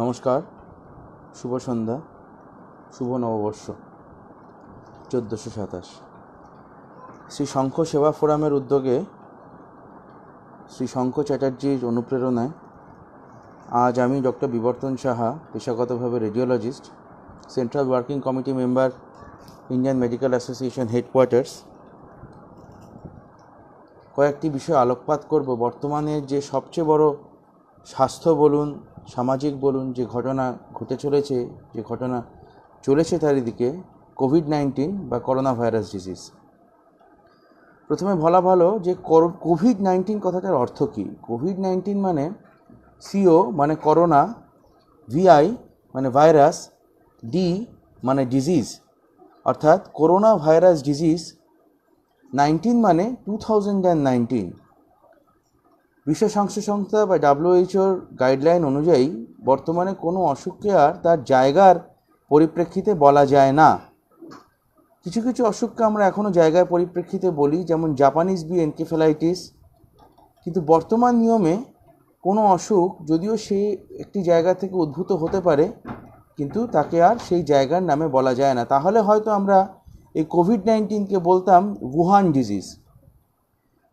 নমস্কার, শুভ সন্ধ্যা, শুভ নববর্ষ, চোদ্দোশো সাতাশ। শ্রী শঙ্খ সেবা ফোরামের উদ্যোগে শ্রী শঙ্খ চ্যাটার্জির অনুপ্রেরণায় আজ আমি doctor Bibartan Saha, পেশাগতভাবে radiologist central working committee member Indian medical association headquarters কয়েকটি বিষয়ে আলোকপাত করব। বর্তমানে যে সবচেয়ে বড় স্বাস্থ্য বলুন, সামাজিক বলুন, যে ঘটনা ঘটে চলেছে, যে ঘটনা চলেছে চারিদিকে কোভিড নাইন্টিন বা করোনা ভাইরাস ডিজিজ প্রথমে বলা ভালো যে কোভিড নাইন্টিন কথাটার অর্থ কী? কোভিড নাইন্টিন মানে সিও মানে করোনা ভিআই মানে ভাইরাস ডি মানে ডিজিজ অর্থাৎ করোনা ভাইরাস ডিজিজ নাইনটিন মানে টু থাউজেন্ড অ্যান্ড নাইনটিন বিশ্ব স্বাস্থ্য সংস্থা বা ডাব্লিউএইচওর গাইডলাইন অনুযায়ী বর্তমানে কোনো অসুখকে আর তার জায়গার পরিপ্রেক্ষিতে বলা যায় না। কিছু কিছু অসুখকে আমরা এখনও জায়গার পরিপ্রেক্ষিতে বলি, যেমন জাপানিজ বি এনকেফেলাইটিস কিন্তু বর্তমান নিয়মে কোনো অসুখ যদিও সে একটি জায়গা থেকে উদ্ভূত হতে পারে, কিন্তু তাকে আর সেই জায়গার নামে বলা যায় না। তাহলে হয়তো আমরা এই কোভিড নাইন্টিনকে বলতাম wuhan ডিজিজ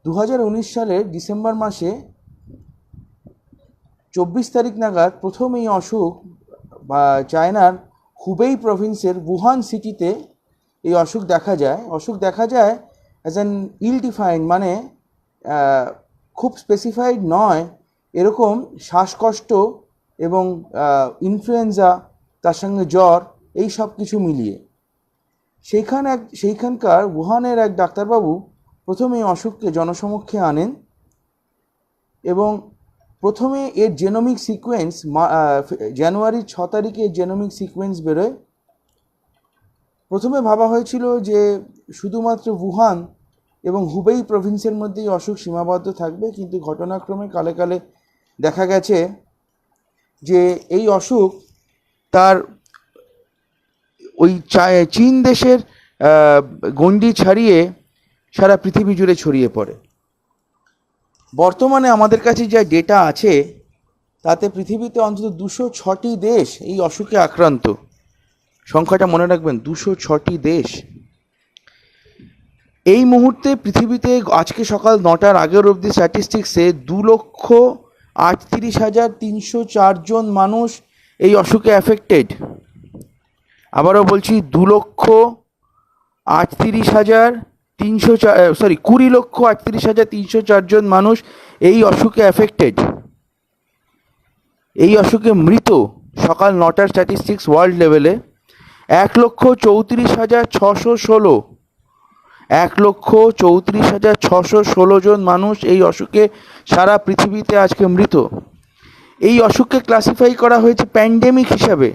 দু হাজার উনিশ সালের ডিসেম্বর মাসে চব্বিশ তারিখ নাগাদ প্রথম এই অসুখ বা চায়নার হুবেই প্রভিন্সের wuhan সিটিতে এই অসুখ দেখা যায়। অসুখ দেখা যায় অ্যাজ অ্যান ইল ডিফাইন্ড মানে খুব স্পেসিফাইড নয়, এরকম শ্বাসকষ্ট এবং ইনফ্লুয়েঞ্জা তার সঙ্গে জ্বর, এই সব কিছু মিলিয়ে। সেইখানে এক, সেইখানকার wuhanএর এক ডাক্তারবাবু প্রথমে অসুখকে জনসমক্ষে আনেন এবং প্রথমে এর জেনোমিক সিকোয়েন্স জানুয়ারির ছ তারিখে জেনোমিক সিকোয়েন্স বেরোয়। প্রথমে ভাবা হয়েছিল যে শুধুমাত্র wuhan এবং হুবেই প্রভিন্সের মধ্যেই অসুখ সীমাবদ্ধ থাকবে, কিন্তু ঘটনাক্রমে কালে কালে দেখা গেছে যে এই অসুখ তার ওই চীন দেশের গণ্ডি ছাড়িয়ে সারা পৃথিবী জুড়ে ছড়িয়ে পড়ে। বর্তমানে আমাদের কাছে যা ডেটা আছে, তাতে পৃথিবীতে অন্তত দুশো ছটি দেশ এই অসুখে আক্রান্ত। সংখ্যাটা মনে রাখবেন, দুশো ছটি দেশ। এই মুহূর্তে পৃথিবীতে আজকে সকাল নটার আগের অবধি স্ট্যাটিস্টিক্সে দু লক্ষ আটত্রিশ হাজার তিনশো চারজন মানুষ এই অসুখে অ্যাফেক্টেড আবারও বলছি, দু লক্ষ আটত্রিশ হাজার তিনশো সরি কুড়ি লক্ষ আটত্রিশ হাজার তিনশো চারজন মানুষ এই অসুখে অ্যাফেক্টেড এই অসুখে মৃত সকাল নটার স্ট্যাটিস্টিক্স ওয়ার্ল্ড লেভেলে এক লক্ষ চৌত্রিশ হাজার ছশো ষোলো। এক লক্ষ চৌত্রিশ হাজার ছশো ষোলো জন মানুষ এই অসুখে সারা পৃথিবীতে আজকে মৃত। এই অসুখকে ক্লাসিফাই করা হয়েছে প্যান্ডেমিক হিসাবে।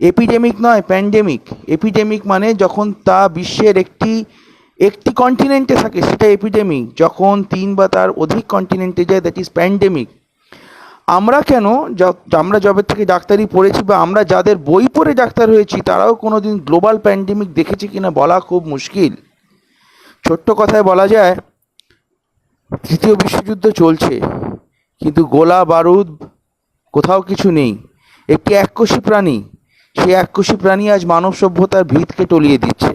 এপিডেমিক নয় প্যান্ডেমিক এপিডেমিক মানে যখন তা বিশ্বের একটি একটি কন্টিনেন্টে থাকে, সেটা এপিডেমিক যখন তিন বা তার অধিক কন্টিনেন্টে যায় দ্যাট ইজ প্যান্ডেমিক আমরা কেন আমরা যবে থেকে ডাক্তারি পড়েছি বা আমরা যাদের বই পড়ে ডাক্তার হয়েছি, তারাও কোনো দিন গ্লোবাল প্যান্ডেমিক দেখেছি কিনা বলা খুব মুশকিল। ছোট্ট কথায় বলা যায়, তৃতীয় বিশ্বযুদ্ধ চলছে, কিন্তু গোলা বারুদ কোথাও কিছু নেই। একটি এককোষী প্রাণী, সেই এককোষী প্রাণী আজ মানব সভ্যতার ভিতকে টলিয়ে দিচ্ছে।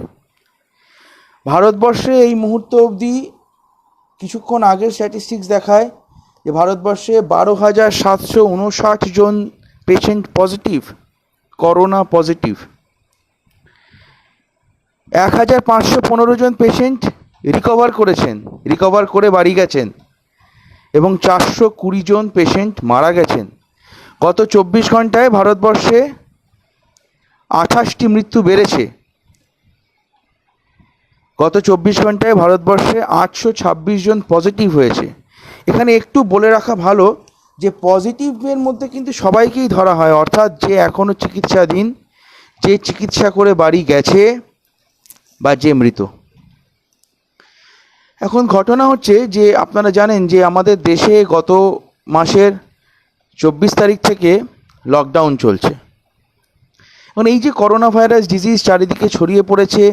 ভারতবর্ষে এই মুহূর্ত অবধি কিছুক্ষণ আগের স্ট্যাটিস্টিক্স দেখায় যে ভারতবর্ষে বারো হাজার সাতশো উনষাট জন পেশেন্ট পজিটিভ করোনা পজিটিভ এক হাজার পাঁচশো পনেরো জন পেশেন্ট রিকভার করেছেন রিকভার করে বাড়ি গেছেন এবং চারশো কুড়ি জন পেশেন্ট মারা গেছেন। গত চব্বিশ ঘন্টায় ভারতবর্ষে আঠাশটি মৃত্যু বেড়েছে। গত চব্বিশ ঘন্টায় ভারতবর্ষে আটশো ছাব্বিশ জন পজিটিভ হয়েছে। এখানে একটু বলে রাখা ভালো যে পজিটিভের মধ্যে কিন্তু সবাইকেই ধরা হয়, অর্থাৎ যে এখনও চিকিৎসাধীন, যে চিকিৎসা করে বাড়ি গেছে বা যে মৃত। এখন ঘটনা হচ্ছে যে আপনারা জানেন যে আমাদের দেশে গত মাসের চব্বিশ তারিখ থেকে লকডাউন চলছে। এখন এই যে করোনা ভাইরাস ডিজিজ চারিদিকে ছড়িয়ে পড়েছে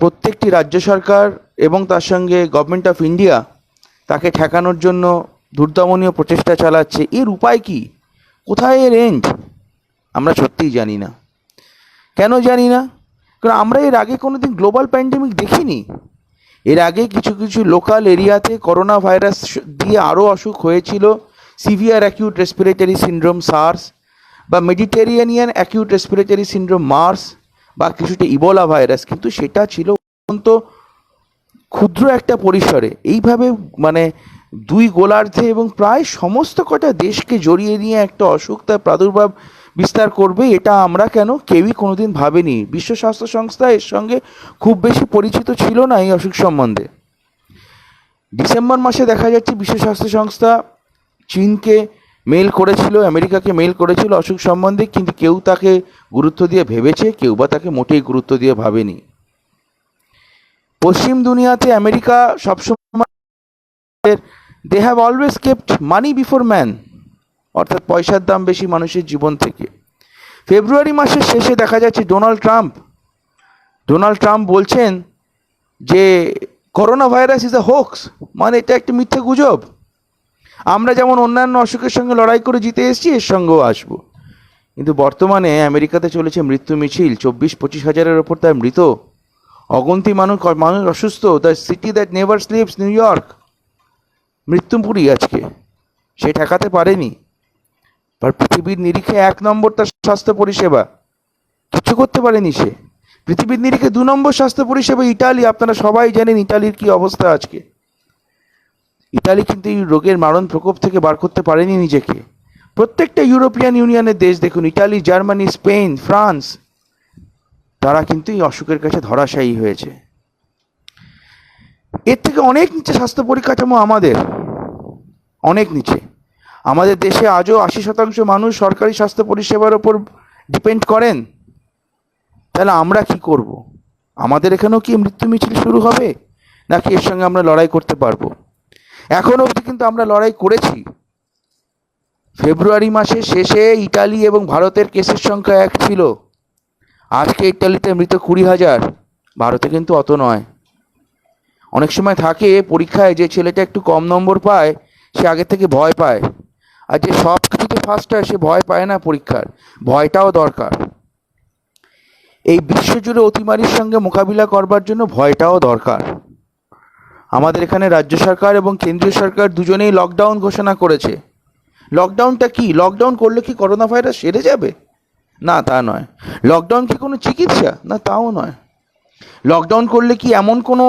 প্রত্যেকটি রাজ্য সরকার এবং তার সঙ্গে গভর্নমেন্ট অফ ইন্ডিয়া তাকে ঠেকানোর জন্য দুর্দমনীয় প্রচেষ্টা চালাচ্ছে। এর উপায় কি? কোথায় এর এন্ড আমরা সত্যিই জানি না। কেন জানি না? কারণ আমরা এর আগে কোনো দিন গ্লোবাল প্যান্ডেমিক দেখিনি। এর আগে কিছু কিছু লোকাল এরিয়াতে করোনা ভাইরাস দিয়ে আরও অসুখ হয়েছিল। Severe acute respiratory syndrome SARS বা mediterranean acute respiratory syndrome MERS বা কিছুটা ইবোলা ভাইরাস, কিন্তু সেটা ছিল অত্যন্ত ক্ষুদ্র একটা পরিসরে। এইভাবে মানে দুই গোলার্ধে এবং প্রায় সমস্ত কটা দেশকে জড়িয়ে নিয়ে একটা অসুখ তার প্রাদুর্ভাব বিস্তার করবে, এটা আমরা কেন কেউই কোনোদিন ভাবেনি। বিশ্ব স্বাস্থ্য সংস্থা এর সঙ্গে খুব বেশি পরিচিত ছিল না এই অসুখ সম্বন্ধে। ডিসেম্বর মাসে দেখা যাচ্ছে বিশ্ব স্বাস্থ্য সংস্থা চীনকে মেল করেছিল, আমেরিকাকে মেল করেছিল অসুখ সম্বন্ধে, কিন্তু কেউ তাকে গুরুত্ব দিয়ে ভেবেছে, কেউ বা তাকে মোটেই গুরুত্ব দিয়ে ভাবেনি। পশ্চিম দুনিয়াতে আমেরিকা সবসময় they have always kept money before man অর্থাৎ পয়সার দাম বেশি মানুষের জীবন থেকে। ফেব্রুয়ারি মাসের শেষে দেখা যাচ্ছে ডোনাল্ড ট্রাম্প। ডোনাল্ড ট্রাম্প বলছেন যে corona virus is a hoax মানে এটা একটা মিথ্যে গুজব। আমরা যেমন অন্যান্য অসুখের সঙ্গে লড়াই করে জিতে এসেছি, এর সঙ্গেও আসব। কিন্তু বর্তমানে আমেরিকাতে চলেছে মৃত্যু মিছিল। চব্বিশ, পঁচিশ হাজারের ওপর তার মৃত। অগন্তি মানুষ মানুষ অসুস্থ। The city that never sleeps New York. মৃত্যুপুরী আজকে। সে ঠেকাতে পারেনি। আর পৃথিবীর নিরিখে এক নম্বর তার স্বাস্থ্য পরিষেবা। কিছু করতে পারেনি সে। পৃথিবীর নিরিখে দু নম্বর স্বাস্থ্য পরিষেবা ইটালি। আপনারা সবাই জানেন ইটালির কি অবস্থা আজকে। ইটালি কিন্তু এই রোগের মারণ প্রকোপ থেকে বার করতে পারেনি নিজেকে। প্রত্যেকটা ইউরোপিয়ান ইউনিয়নের দেশ দেখুন, ইটালি, জার্মানি, স্পেন, ফ্রান্স, তারা কিন্তু এই অসুখের কাছে ধরাশায়ী হয়েছে। এর থেকে অনেক নিচে স্বাস্থ্য পরিকাঠামো আমাদের, অনেক নিচে। আমাদের দেশে আজও আশি শতাংশ মানুষ সরকারি স্বাস্থ্য পরিষেবার ওপর ডিপেন্ড করেন। তাহলে আমরা কি করব? আমাদের এখানেও কি মৃত্যু মিছিল শুরু হবে? নাকি এর সঙ্গে আমরা লড়াই করতে পারব? এখনও অবধি কিন্তু আমরা লড়াই করেছি। ফেব্রুয়ারি মাসের শেষে ইটালি এবং ভারতের কেসের সংখ্যা এক ছিল। আজকে ইটালিতে মৃত কুড়ি হাজার। ভারতে কিন্তু অত নয়। অনেক সময় থাকে পরীক্ষায় যে ছেলেটা একটু কম নম্বর পায়, সে আগে থেকে ভয় পায়। আর যে সব কিছুতে ফার্স্ট হয়, সে ভয় পায় না পরীক্ষার। ভয়টাও দরকার। এই বিশ্বজুড়ে অতিমারির সঙ্গে মোকাবিলা করবার জন্য ভয়টাও দরকার। আমাদের এখানে রাজ্য সরকার এবং কেন্দ্রীয় সরকার দুজনেই লকডাউন ঘোষণা করেছে। লকডাউনটা কি? লকডাউন করলে কি করোনা ভাইরাস সেরে যাবে? না, তা নয়। লকডাউন কি কোনো চিকিৎসা? না, তাও নয়। লকডাউন করলে কি এমন কোনো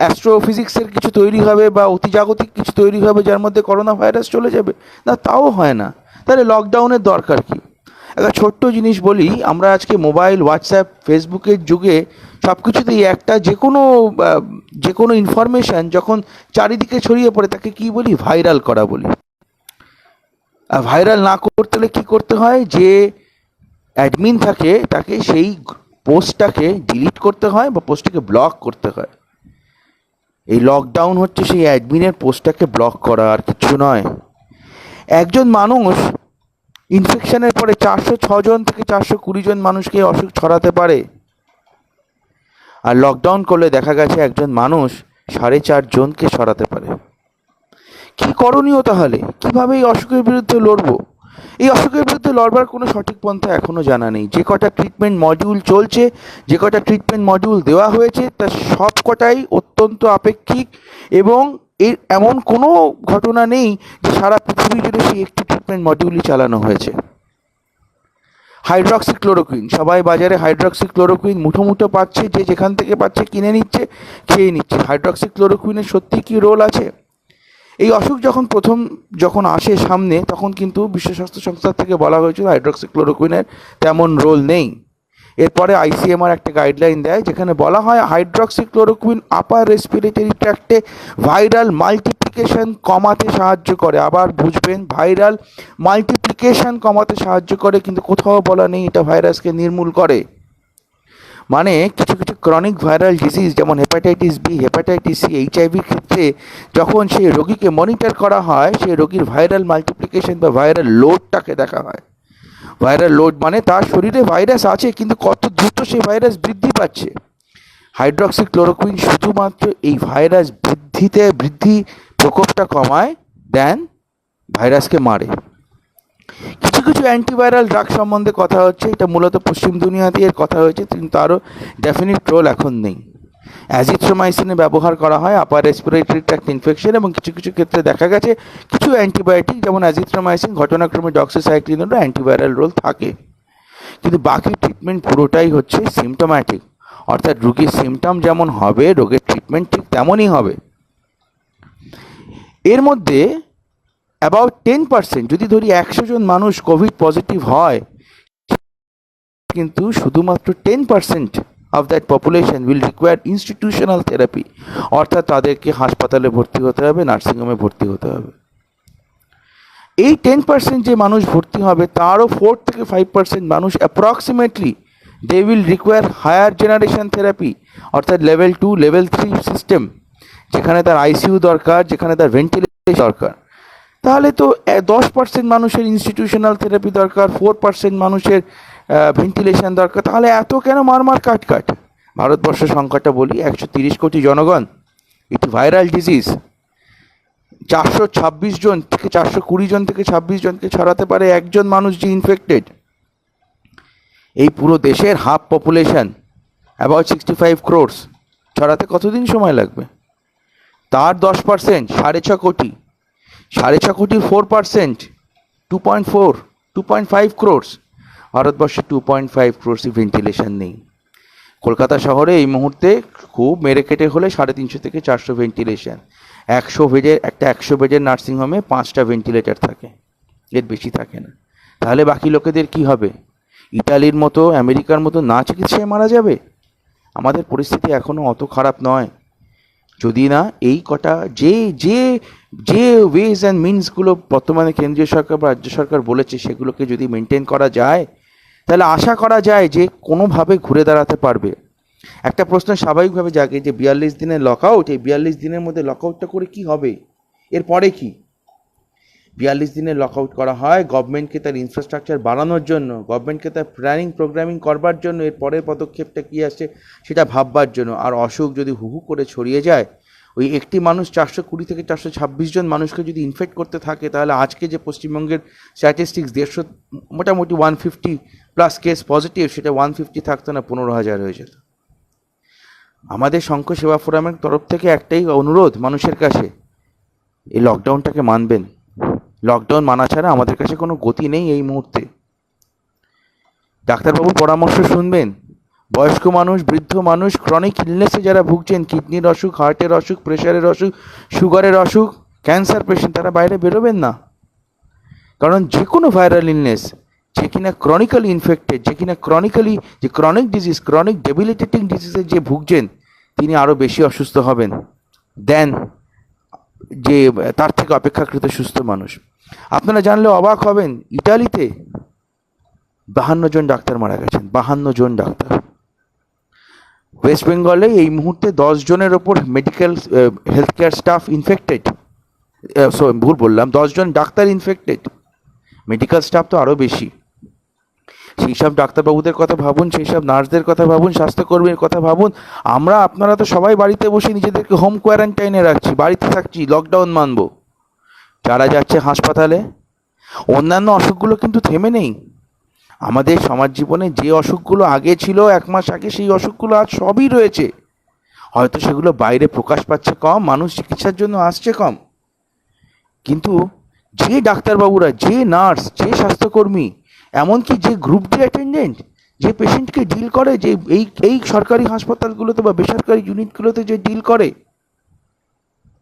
অ্যাস্ট্রোফিজিক্সের কিছু তৈরি হবে বা অতিজাগতিক কিছু তৈরি হবে যার মধ্যে করোনা ভাইরাস চলে যাবে? না, তাও হয় না। তাহলে লকডাউনের দরকার কি? একটা ছোট্ট জিনিস বলি, আমরা আজকে মোবাইল হোয়াটসঅ্যাপ ফেসবুকের যুগে সব কিছুতেই একটা যে কোনো যে কোনো ইনফরমেশান যখন চারিদিকে ছড়িয়ে পড়ে, তাকে কি বলি? ভাইরাল করা বলি। আর ভাইরাল না করতে হলে কী করতে হয়? যে অ্যাডমিন থাকে, তাকে সেই পোস্টটাকে ডিলিট করতে হয় বা পোস্টটাকে ব্লক করতে হয়। এই লকডাউন হচ্ছে সেই অ্যাডমিনের পোস্টটাকে ব্লক করা, আর কিছু নয়। একজন মানুষ ইনফেকশনের পরে চারশো ছজন থেকে চারশো কুড়ি জন মানুষকে অসুখ ছড়াতে পারে। আর লকডাউন করলে দেখা গেছে একজন মানুষ সাড়ে চার জনকে ছড়াতে পারে। কি করণীয় তাহলে? কীভাবে এই অসুখের বিরুদ্ধে লড়বো? এই অসুখের বিরুদ্ধে লড়বার কোনো সঠিক পন্থা এখনও জানা নেই। যে কটা ট্রিটমেন্ট মডিউল চলছে, যে কটা ট্রিটমেন্ট মডিউল দেওয়া হয়েছে তার সব কটাই অত্যন্ত আপেক্ষিক এবং এর এমন কোনো ঘটনা নেই যে সারা পৃথিবী জুড়ে সেই একটি ট্রিটমেন্ট মডিউলই চালানো হয়েছে। হাইড্রক্সিক্লোরোকুইন। সবাই বাজারে হাইড্রক্সিক্লোরোকুইন মুঠো মুঠো পাচ্ছে, যে যেখান থেকে পাচ্ছে কিনে নিচ্ছে, খেয়ে নিচ্ছে। হাইড্রক্সিক্লোরোকুইনের সত্যি কি রোল আছে? এই অসুখ যখন প্রথম যখন আসে সামনে, তখন কিন্তু বিশ্ব স্বাস্থ্য সংস্থা থেকে বলা হয়েছিল হাইড্রক্সিক্লোরোকুইনের তেমন রোল নেই। এরপরে আইসিএমআর একটা গাইডলাইন দেয়, যেখানে বলা হয় হাইড্রক্সিক্লোরোকুইন আপার রেসপিরেটরি ট্র্যাক্টে ভাইরাল মাল্টিপ্লিকেশন কমাতে সাহায্য করে। আবার বুঝবেন ভাইরাল মাল্টিপ্লিকেশন কমাতে সাহায্য করে, কিন্তু কোথাও বলা নেই এটা ভাইরাসকে নির্মূল করে। মানে কিছু কিছু ক্রনিক ভাইরাল ডিজিজ যেমন হেপাটাইটিস বি হেপাটাইটিস সি এইচআইভির ক্ষেত্রে যখন সেই রোগীকে মনিটর করা হয়, সেই রোগীর ভাইরাল মাল্টিপ্লিকেশন বা ভাইরাল লোডটাকে দেখা হয়। ভাইরাল লোড মানে তার শরীরে ভাইরাস আছে, কিন্তু কত দ্রুত সেই ভাইরাস বৃদ্ধি পাচ্ছে? হাইড্রক্সিক্লোরোকুইন শুধুমাত্র এই ভাইরাস বৃদ্ধিতে, বৃদ্ধি প্রকোপটা কমায় দেন ভাইরাসকে মারে। কিছু কিছু অ্যান্টিভাইরাল ড্রাগ সম্বন্ধে কথা হচ্ছে, এটা মূলত পশ্চিম দুনিয়াতে এর কথা হয়েছে, কিন্তু আরও ডেফিনিট রোল এখন নেই। অ্যাজিথ্রোমাইসিনের ব্যবহার করা হয় আপার রেসপিরেটরি ট্র্যাক্ট ইনফেকশন এবং কিছু কিছু ক্ষেত্রে দেখা গেছে কিছু অ্যান্টিবায়োটিক যেমন অ্যাজিথ্রোমাইসিন ঘটনাক্রমে ডক্সিসাইক্লিনেরও অ্যান্টিভাইরাল রোল থাকে। কিন্তু বাকি ট্রিটমেন্ট পুরোটাই হচ্ছে সিমটোম্যাটিক অর্থাৎ রুগীর সিমটম যেমন হবে, রোগের ট্রিটমেন্ট ঠিক তেমনই হবে। এর মধ্যে অ্যাবাউট টেন পার্সেন্ট যদি ধরি একশো জন মানুষ কোভিড পজিটিভ হয়, কিন্তু শুধুমাত্র ten percent of that population will require institutional therapy অর্থাৎ তাদেরকে হাসপাতালে ভর্তি হতে হবে নার্সিংহোমে ভর্তি হতে হবে। এই টেন পার্সেন্ট যে মানুষ ভর্তি হবে, তারও ফোর থেকে ফাইভ পার্সেন্ট মানুষ approximately they will require higher generation therapy অর্থাৎ level two level three system যেখানে তার আইসিইউ দরকার, যেখানে তার ভেন্টিলেশন দরকার। তাহলে তো দশ পার্সেন্ট মানুষের ইনস্টিটিউশনাল থেরাপি দরকার ফোর পার্সেন্ট মানুষের ভেন্টিলেশন দরকার। তাহলে এত কেন মারমার কাট কাট? ভারতবর্ষের সংখ্যাটা বলি, একশো তিরিশ কোটি জনগণ। এটি ভাইরাল ডিজিজ চারশো ছাব্বিশ জন থেকে চারশো কুড়ি জন থেকে ছাব্বিশ জনকে ছড়াতে পারে একজন মানুষ যে ইনফেক্টেড এই পুরো দেশের half population about sixty five crores ছড়াতে কতদিন সময় লাগবে? তার দশ পার্সেন্ট সাড়ে ছ কোটি। সাড়ে ছ কোটি four percent two point four two point five crores ভারতবর্ষে টু পয়েন্ট ফাইভ ক্রোর্সই ভেন্টিলেশন নেই। কলকাতা শহরে এই মুহূর্তে খুব মেরে কেটে হলে সাড়ে তিনশো থেকে চারশো ভেন্টিলেশন একশো বেডের একটা একশো বেডের নার্সিংহোমে পাঁচটা ভেন্টিলেটর থাকে। এর বেশি থাকে না। তাহলে বাকি লোকেদের কি হবে? ইটালির মতো, আমেরিকার মতো না চিকিৎসায় মারা যাবে? আমাদের পরিস্থিতি এখনও অত খারাপ নয়। যদি না, এই কটা যে যে যে ওয়েজ অ্যান্ড মিনসগুলো বর্তমানে কেন্দ্রীয় সরকার বা রাজ্য সরকার বলেছে, সেগুলোকে যদি মেনটেন করা যায় তাহলে আশা করা যায় যে কোনোভাবে ঘুরে দাঁড়াতে পারবে। একটা প্রশ্ন স্বাভাবিকভাবে জাগে যে বিয়াল্লিশ দিনের লকআউট এই বিয়াল্লিশ দিনের মধ্যে লকআউটটা করে কি হবে? এরপরে কি? বিয়াল্লিশ দিনের লকআউট করা হয় গভর্নমেন্টকে তার ইনফ্রাস্ট্রাকচার বাড়ানোর জন্য গভর্নমেন্টকে তার প্ল্যানিং প্রোগ্রামিং করবার জন্য, এর পরের পদক্ষেপটা কী আসছে সেটা ভাববার জন্য। আর অসুখ যদি হুহু করে ছড়িয়ে যায়, ওই একটি মানুষ চারশো কুড়ি থেকে চারশো ছাব্বিশ জন মানুষকে যদি ইনফেক্ট করতে থাকে, তাহলে আজকে যে পশ্চিমবঙ্গের স্ট্যাটিস্টিক্স দেড়শো, মোটামুটি one fifty plus case positive সেটা ওয়ান ফিফটি থাকতো না, পনেরো হাজার হয়ে যেত। আমাদের শঙ্খ সেবা ফোরামের তরফ থেকে একটাই অনুরোধ মানুষের কাছে, এই লকডাউনটাকে মানবেন। লকডাউন মানা ছাড়া আমাদের কাছে কোনো গতি নেই এই মুহূর্তে। ডাক্তারবাবুর পরামর্শ শুনবেন। বয়স্ক মানুষ, বৃদ্ধ মানুষ ক্রনিক ইলনেসে যারা ভুগছেন কিডনির অসুখ হার্টের অসুখ প্রেশারের অসুখ সুগারের অসুখ ক্যান্সার পেশেন্ট তারা বাইরে বেরোবেন না। কারণ যে কোনো ভাইরাল ইলনেস যে কিনা ক্রনিক্যালি ইনফেক্টেড যে কিনা ক্রনিক্যালি যে ক্রনিক ডিজিজ ক্রনিক ডেবিলিটেটিং ডিজিজে যে ভুগছেন, তিনি আরও বেশি অসুস্থ হবেন দেন যে, তার থেকে অপেক্ষাকৃত সুস্থ মানুষ। আপনারা জানলে অবাক হবেন, ইটালিতে বাহান্ন জন ডাক্তার মারা গেছেন, বাহান্ন জন ডাক্তার। ওয়েস্ট বেঙ্গলে এই মুহূর্তে দশ জনের ওপর medical health care staff infected ভুল বললাম দশজন ডাক্তার ইনফেক্টেড মেডিকেল স্টাফ তো আরও বেশি। সেই সব ডাক্তারবাবুদের কথা ভাবুন সেই সব নার্সদের কথা ভাবুন, স্বাস্থ্যকর্মীর কথা ভাবুন। আমরা আপনারা তো সবাই বাড়িতে বসে নিজেদেরকে হোম কোয়ারেন্টাইনে রাখছি, বাড়িতে থাকছি লকডাউন মানব। যারা যাচ্ছে হাসপাতালে, অন্যান্য অসুখগুলো কিন্তু থেমে নেই। আমাদের সমাজ জীবনে যে অসুখগুলো আগে ছিল, এক মাস আগে সেই অসুখগুলো আজ সবই রয়েছে। হয়তো সেগুলো বাইরে প্রকাশ পাচ্ছে কম, মানুষ চিকিৎসার জন্য আসছে কম। কিন্তু যে ডাক্তারবাবুরা, যে নার্স, যে স্বাস্থ্যকর্মী এমনকি যে গ্রুপ ডি অ্যাটেন্ডেন্ট যে পেশেন্টকে ডিল করে, যে এই এই সরকারি হাসপাতালগুলোতে বা বেসরকারি ইউনিটগুলোতে যে ডিল করে,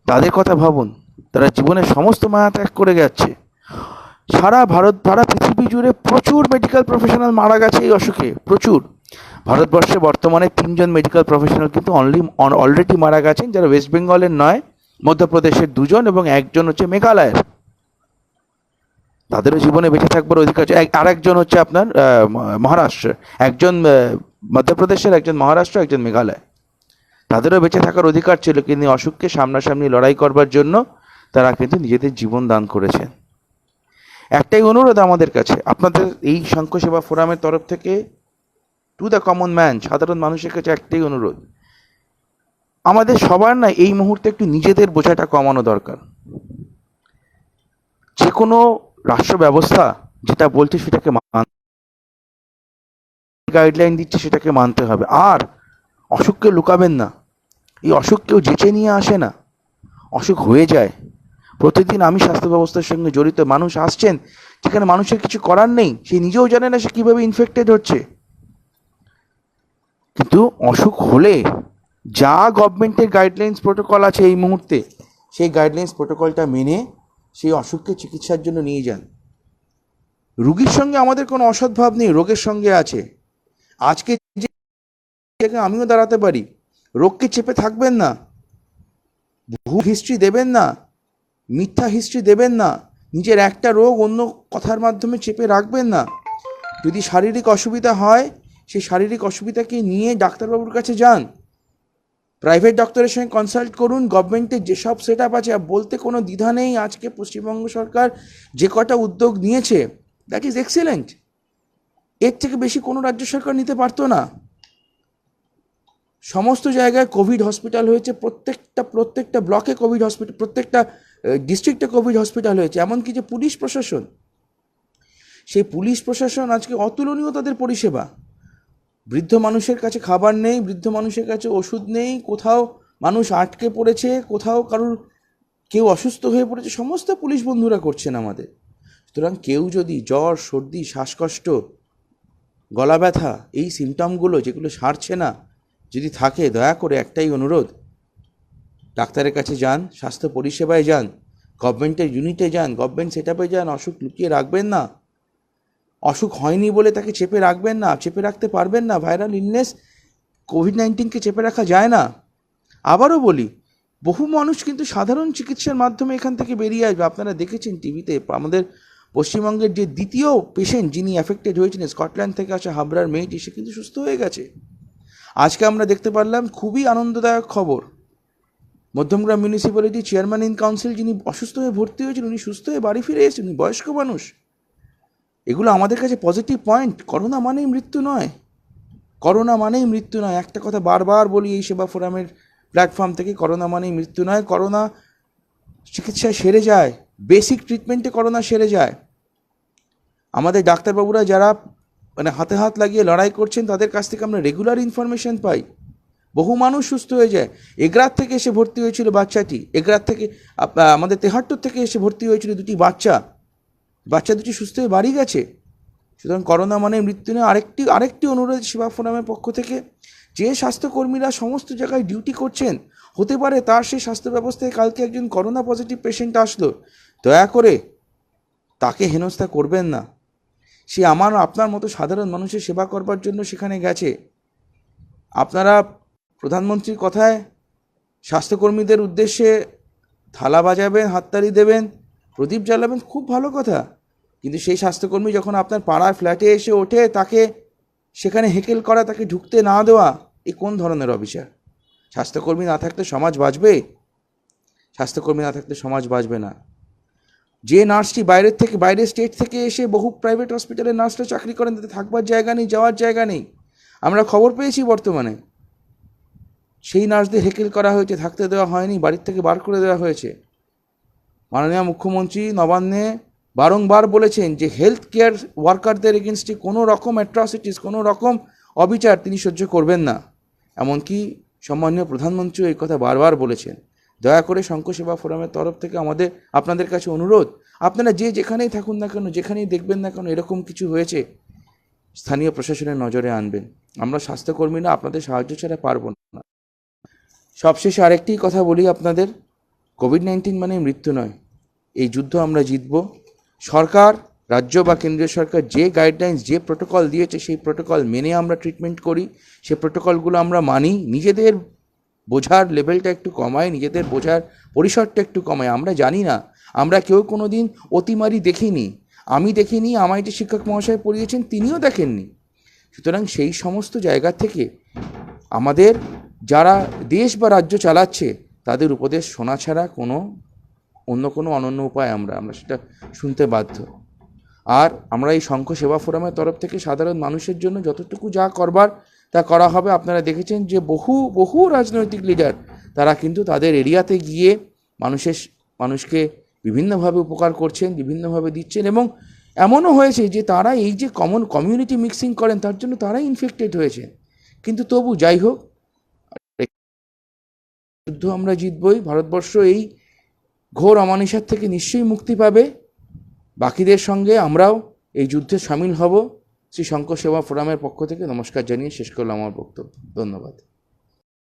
তাদের কথা ভাবুন। তারা জীবনের সমস্ত মায়া ত্যাগ করে যাচ্ছে। সারা ভারত, সারা পৃথিবী জুড়ে প্রচুর মেডিকেল প্রফেশনাল মারা গেছে এই অসুখে, প্রচুর। ভারতবর্ষে বর্তমানে তিনজন মেডিকেল প্রফেশনাল কিন্তু অনলি অলরেডি মারা গেছেন, যারা ওয়েস্ট বেঙ্গলের নয়, মধ্যপ্রদেশের দুজন এবং একজন হচ্ছে মেঘালয়ের তাদেরও জীবনে বেঁচে থাকবার অধিকার আর একজন হচ্ছে আপনার মহারাষ্ট্র। একজন মধ্যপ্রদেশের একজন মহারাষ্ট্র, একজন মেঘালয়। তাদেরও বেঁচে থাকার অধিকার ছিল, কিন্তু অসুখকে সামনাসামনি লড়াই করবার জন্য তারা কিন্তু নিজেদের জীবন দান করেছেন। একটাই অনুরোধ আমাদের কাছে, আপনাদের এই শঙ্খ সেবা ফোরামের তরফ থেকে টু দ্য কমন ম্যান সাধারণ মানুষের কাছে একটাই অনুরোধ। আমাদের সবার না এই মুহূর্তে একটু নিজেদের বোঝাটা কমানো দরকার। যে কোনো রাষ্ট্র ব্যবস্থা যেটা বলছে সেটাকে গাইডলাইন দিচ্ছে সেটাকে মানতে হবে। আর অসুখকে লুকাবেন না। এই অসুখ কেউ যেচে নিয়ে আসে না। অসুখ হয়ে যায়। প্রতিদিন আমি স্বাস্থ্য ব্যবস্থার সঙ্গে জড়িত। মানুষ আসছেন, যেখানে মানুষের কিছু করার নেই। সে নিজেও জানে না সে কীভাবে ইনফেক্টেড হচ্ছে। কিন্তু অসুখ হলে যা গভর্নমেন্টের গাইডলাইন্স প্রোটোকল আছে এই মুহূর্তে, সেই গাইডলাইন্স প্রোটোকলটা মেনে সেই অসুখকে চিকিৎসার জন্য নিয়ে যান। রুগীর সঙ্গে আমাদের কোনো অসদ্ভাব নেই, রোগের সঙ্গে আছে। আজকে যে আমিও দাঁড়াতে পারি, রোগকে চেপে থাকবেন না। ভুল হিস্ট্রি দেবেন না, মিথ্যা হিস্ট্রি দেবেন না, নিজের একটা রোগ অন্য কথার মাধ্যমে চেপে রাখবেন না। যদি শারীরিক অসুবিধা হয় সেই শারীরিক অসুবিধাকে নিয়ে ডাক্তারবাবুর কাছে যান। প্রাইভেট ডক্টরের সঙ্গে কনসাল্ট করুন। গভর্নমেন্টের যেসব সেট আপ আছে, আর বলতে কোনো দ্বিধা নেই, আজকে পশ্চিমবঙ্গ সরকার যে কটা উদ্যোগ নিয়েছে দ্যাট ইজ এক্সেলেন্ট এর থেকে বেশি কোনো রাজ্য সরকার নিতে পারতো না। সমস্ত জায়গায় কোভিড হসপিটাল হয়েছে, প্রত্যেকটা প্রত্যেকটা ব্লকে কোভিড হসপিটাল প্রত্যেকটা ডিস্ট্রিক্টে কোভিড হসপিটাল হয়েছে। এমনকি যে পুলিশ প্রশাসন, সেই পুলিশ প্রশাসন আজকে অতুলনীয় তাদের পরিষেবা। বৃদ্ধ মানুষের কাছে খাবার নেই, বৃদ্ধ মানুষের কাছে ওষুধ নেই, কোথাও মানুষ আটকে পড়েছে, কোথাও কারুর কেউ অসুস্থ হয়ে পড়েছে, সমস্ত পুলিশ বন্ধুরা করছেন আমাদের। সুতরাং কেউ যদি জ্বর, সর্দি, শ্বাসকষ্ট, গলা ব্যথা, এই সিমটমগুলো যেগুলো সারছে না, যদি থাকে, দয়া করে একটাই অনুরোধ, ডাক্তারের কাছে যান, স্বাস্থ্য পরিষেবায় যান গভর্নমেন্টের ইউনিটে যান গভর্নমেন্ট সেট যান, অসুখ লুকিয়ে রাখবেন না। অসুখ হয়নি বলে তাকে চেপে রাখবেন না, চেপে রাখতে পারবেন না ভাইরাল ইলনেস কোভিড নাইন্টিনকে চেপে রাখা যায় না। আবারও বলি, বহু মানুষ কিন্তু সাধারণ চিকিৎসার মাধ্যমে এখান থেকে বেরিয়ে আসবে। আপনারা দেখেছেন টিভিতে, আমাদের পশ্চিমবঙ্গের যে দ্বিতীয় পেশেন্ট যিনি অ্যাফেক্টেড হয়েছিলেন স্কটল্যান্ড থেকে আসা হাবড়ার মেয়েটি, সে কিন্তু সুস্থ হয়ে গেছে। আজকে আমরা দেখতে পারলাম, খুবই আনন্দদায়ক খবর। Madhyamgram municipality chairman in council যিনি অসুস্থ হয়ে ভর্তি হয়েছেন, উনি সুস্থ হয়ে বাড়ি ফিরে এসেছেন, উনি বয়স্ক মানুষ। এগুলো আমাদের কাছে পজিটিভ পয়েন্ট করোনা মানেই মৃত্যু নয়। করোনা মানেই মৃত্যু নয়। একটা কথা বারবার বলি এই সেবা ফোরামের প্ল্যাটফর্ম থেকে, করোনা মানেই মৃত্যু নয়। করোনা চিকিৎসায় সেরে যায়। বেসিক ট্রিটমেন্টে করোনা সেরে যায়। আমাদের ডাক্তারবাবুরা যারা মানে হাতে হাত লাগিয়ে লড়াই করছেন, তাদের কাছ থেকে আমরা রেগুলার ইনফরমেশন পাই। বহু মানুষ সুস্থ হয়ে যায়। এগরাত থেকে এসে ভর্তি হয়েছিল বাচ্চাটি। এগরাত থেকে আমাদের তেহাট্টর থেকে এসে ভর্তি হয়েছিল দুটি বাচ্চা। বাচ্চা দুটি সুস্থ হয়ে বাড়ি গেছে। সুতরাং করোনা মানে মৃত্যু নেই আরেকটি আরেকটি অনুরোধ সেবা ফোরামের পক্ষ থেকে, যে স্বাস্থ্যকর্মীরা সমস্ত জায়গায় ডিউটি করছেন, হতে পারে তার সেই স্বাস্থ্য ব্যবস্থায় কালকে একজন করোনা পজিটিভ পেশেন্ট আসলো। দয়া করে তাকে হেনস্থা করবেন না। সে আমার, আপনার মতো সাধারণ মানুষের সেবা করবার জন্য সেখানে গেছে। আপনারা প্রধানমন্ত্রীর কথায় স্বাস্থ্যকর্মীদের উদ্দেশ্যে থালা বাজাবেন, হাততালি দেবেন প্রদীপ জ্বালাবেন, খুব ভালো কথা। কিন্তু সেই স্বাস্থ্যকর্মী যখন আপনার পাড়ায় ফ্ল্যাটে এসে ওঠে, তাকে সেখানে হেকেল করা, তাকে ঢুকতে না দেওয়া, এ কোন ধরনের অবিচার? স্বাস্থ্যকর্মী না থাকলে সমাজ বাঁচবে? স্বাস্থ্যকর্মী না থাকলে সমাজ বাঁচবে না। যে নার্সটি বাইরের থেকে, বাইরের স্টেট থেকে এসে বহু প্রাইভেট হসপিটালে নার্সরা চাকরি করেন, তাতে থাকবার জায়গা নেই, যাওয়ার জায়গা নেই। আমরা খবর পেয়েছি বর্তমানে। সেই নার্সদের হেকেল করা হয়েছে, থাকতে দেওয়া হয়নি, বাড়ির থেকে বার করে দেওয়া হয়েছে। মাননীয় মুখ্যমন্ত্রী নবান্নে বারংবার বলেছেন যে হেলথ কেয়ার ওয়ার্কারদের এগেনস্টে কোনো রকম অ্যাট্রসিটিস কোনো রকম অবিচার তিনি সহ্য করবেন না। এমনকি সম্মানীয় প্রধানমন্ত্রীও এই কথা বারবার বলেছেন। দয়া করে শঙ্খ সেবা ফোরামের তরফ থেকে আমাদের, আপনাদের কাছে অনুরোধ, আপনারা যে যেখানেই থাকুন না কেন, যেখানেই দেখবেন না কেন, এরকম কিছু হয়েছে, স্থানীয় প্রশাসনের নজরে আনবেন। আমরা স্বাস্থ্যকর্মীরা আপনাদের সাহায্য ছাড়া পারব না। সবশেষে আরেকটি কথা বলি আপনাদের কোভিড নাইন্টিন মানে মৃত্যু নয়। এই যুদ্ধ আমরা জিতব। সরকার, রাজ্য বা কেন্দ্রীয় সরকার যে গাইডলাইন্স যে প্রোটোকল দিয়েছে, সেই প্রোটোকল মেনে আমরা ট্রিটমেন্ট করি। সেই প্রোটোকলগুলো আমরা মানি। নিজেদের বোঝার লেভেলটা একটু কমায়, নিজেদের বোঝার পরিসরটা একটু কমায়। আমরা জানি না। আমরা কেউ কোনো দিন অতিমারি দেখিনি। আমি দেখিনি, আমায় যে শিক্ষক মহাশয় পড়িয়েছেন, তিনিও দেখেননি। সুতরাং সেই সমস্ত জায়গা থেকে আমাদের যারা দেশ বা রাজ্য চালাচ্ছে, তাদের উপদেশ শোনা ছাড়া কোনো অন্য কোনো অনন্য উপায় আমরা আমরা সেটা শুনতে বাধ্য। আর আমরা এই শঙ্খ সেবা ফোরামের তরফ থেকে সাধারণ মানুষের জন্য যতটুকু যা করবার তা করা হবে, আপনারা দেখেছেন যে বহু বহু রাজনৈতিক লিডার তারা কিন্তু তাদের এরিয়াতে গিয়ে মানুষের, মানুষকে বিভিন্নভাবে উপকার করছেন, বিভিন্নভাবে দিচ্ছেন এবং এমনও হয়েছে যে তারা এই যে কমন কমিউনিটি মিক্সিং করেন, তার জন্য তারাই ইনফেক্টেড হয়েছে কিন্তু তবু যাই হোক যুদ্ধ আমরা জিতবই, ভারতবর্ষ এই ঘোর অমানিসার থেকে নিশ্চয়ই মুক্তি পাবে। বাকিদের সঙ্গে আমরাও এই যুদ্ধে সামিল হব। শ্রী শঙ্কর সেবা ফোরামের পক্ষ থেকে নমস্কার জানিয়ে শেষ করলাম আমার বক্তব্য। ধন্যবাদ।